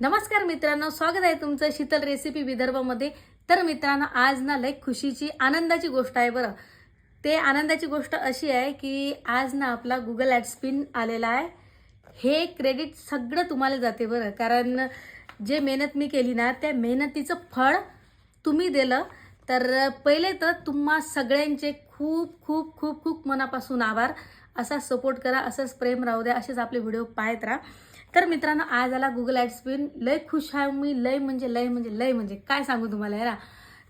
नमस्कार मित्रांनो स्वागत आहे तुमचं शीतल रेसिपी विदर्भामध्ये. तर मित्रांनो आज ना लई खुशीची आनंदाची गोष्ट आहे बरं. ते आनंदाची गोष्ट अशी आहे की आज ना आपला गुगल ॲडस्पिन आलेला आहे. हे क्रेडिट सगळं तुम्हाला जाते बरं. कारण जे मेहनत मी केली ना त्या मेहनतीचं फळ तुम्ही दिलं. तर पहिले तर तुम्हा सगळ्यांचे खूप खूप खूप खूप मनापासून आभार. असा सपोर्ट करा असंच प्रेम राहू द्या असेच आपले व्हिडिओ पाहत राहा. तर मित्रांनो आज आला गुगल ॲड स्पिन लय खुश आहे मी. लय म्हणजे लय म्हणजे लय म्हणजे काय सांगू तुम्हाला यारा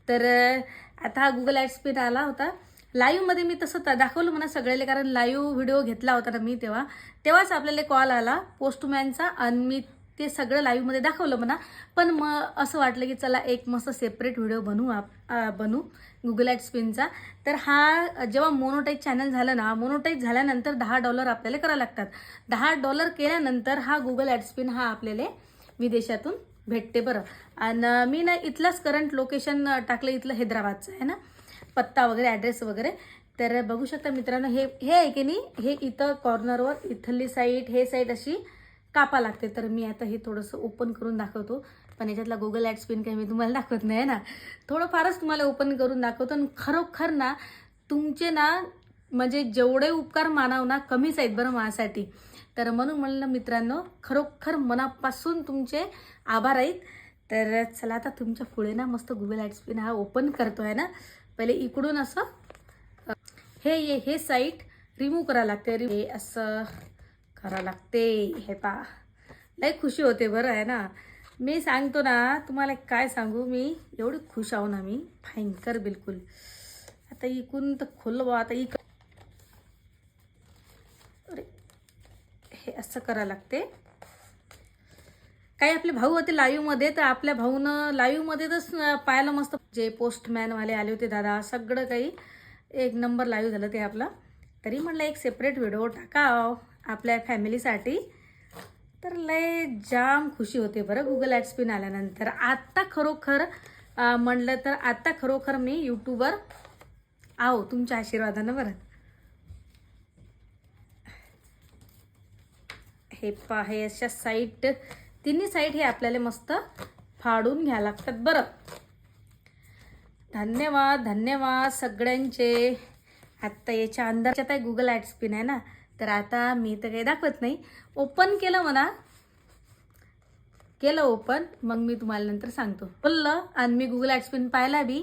तर आता हा गुगल ॲड स्पिन आला होता. लाईव्हमध्ये मी तसं दाखवलं म्हणा सगळ्याला कारण लाईव्ह व्हिडिओ घेतला होता ना मी तेव्हा. तेव्हाच आपल्याला कॉल आला. पोस्टमॅनचा आणि मी ते सगळं लाईव्हमध्ये दाखवलं म्हणा. पण मग असं वाटलं की चला एक मस्त सेपरेट व्हिडिओ बनवू आप बनू गुगल ॲड स्पिनचा तर हा जेव्हा मोनोटाईज चॅनल झालं ना मोनोटाईज झाल्यानंतर दहा डॉलर आपल्याला करावं लागतात. दहा डॉलर केल्यानंतर हा गुगल ॲड स्पिन हा आपल्याला विदेशातून भेटते बरं. आणि मी ना इथलंच करंट लोकेशन टाकलं इथलं हैदराबादचं आहे ना? पत्ता वगैरे ॲड्रेस वगैरे. तर बघू शकता मित्रांनो हे हे आहे की नाही? हे इथं कॉर्नरवर इथली साईड हे साईड अशी कापा लागते. तर मी आता हे थोडंसं ओपन करून दाखवतो. पण याच्यातला गुगल ॲड स्पिन काही मी तुम्हाला दाखवत नाही ना? थोडं फारच तुम्हाला ओपन करून दाखवतो. आणि खरोखर ना तुमचे ना म्हणजे जेवढे उपकार मानाव ना कमीच आहेत बरं माझ्यासाठी. तर म्हणून म्हणलं मित्रांनो खरोखर मनापासून तुमचे आभार आहेत. तर चला आता तुमच्यापुढे ना मस्त गुगल ॲड स्पिन हा ओपन करतो आहे ना? पहिले इकडून असं हे हे हे साईट रिमूव्ह करावं लागते. रि- हे असं करावं लागते. हे पा लय खुशी होते बरं आहे ना? मी सांगतो ना तुम्हाला काय सांगू मी? एवढी खुश आहो ना मी. भयंकर बिलकुल. आता इकून तर खोल बा आता इक अरे हे असं करावं लागते. काही आपले भाऊ होते लाईव्हमध्ये तर आपल्या भाऊनं लाईव्हमध्ये तर पाहायला मस्त जे पोस्टमॅनवाले आले होते दादा सगळं काही एक नंबर लाईव्ह झालं ते आपलं. तरी म्हटलं एक सेपरेट व्हिडिओ टाकाव. आपल्या फॅमिलीसाठी. तर लय जाम खुशी होते बरं गुगल ॲड्स पिन आल्यानंतर. आत्ता खरोखर म्हणलं तर आत्ता खरोखर मी यूट्यूबवर आहो तुमच्या आशीर्वादानं बरं. हे पा हे अशा साईट तिन्ही साईट हे आपल्याला मस्त फाडून घ्या लागतात बरं. धन्यवाद धन्यवाद सगळ्यांचे. आत्ता याच्या अंदरच्यात गुगल ॲड्स पिन आहे ना. तर आता मी तर काही दाखवत नाही. ओपन केलं म्हणा. केलं ओपन मग मी तुम्हाला नंतर सांगतो. बोललं आणि मी गुगल ॲड पाहिला बी.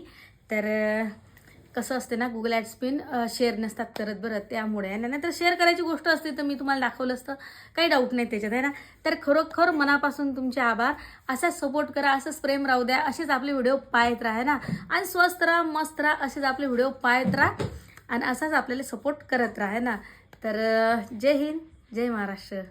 तर कसं असते ना गुगल ॲड शेअर नसतात करत बरं. त्यामुळे आहे ना नाहीतर शेअर करायची गोष्ट असते तर मी तुम्हाला दाखवलं असतं. काही डाऊट नाही त्याच्यात आहे ना? तर खरोखर मनापासून तुमचे आभार. असाच सपोर्ट करा असंच प्रेम राहू द्या. असेच आपले व्हिडिओ पाहत राहा ना? आणि स्वस्त राहा मस्त राहा असेच आपले व्हिडिओ पाहत राहा. आणि असाच आपल्याला सपोर्ट करत राहा ना? तर जय हिंद जय महाराष्ट्र.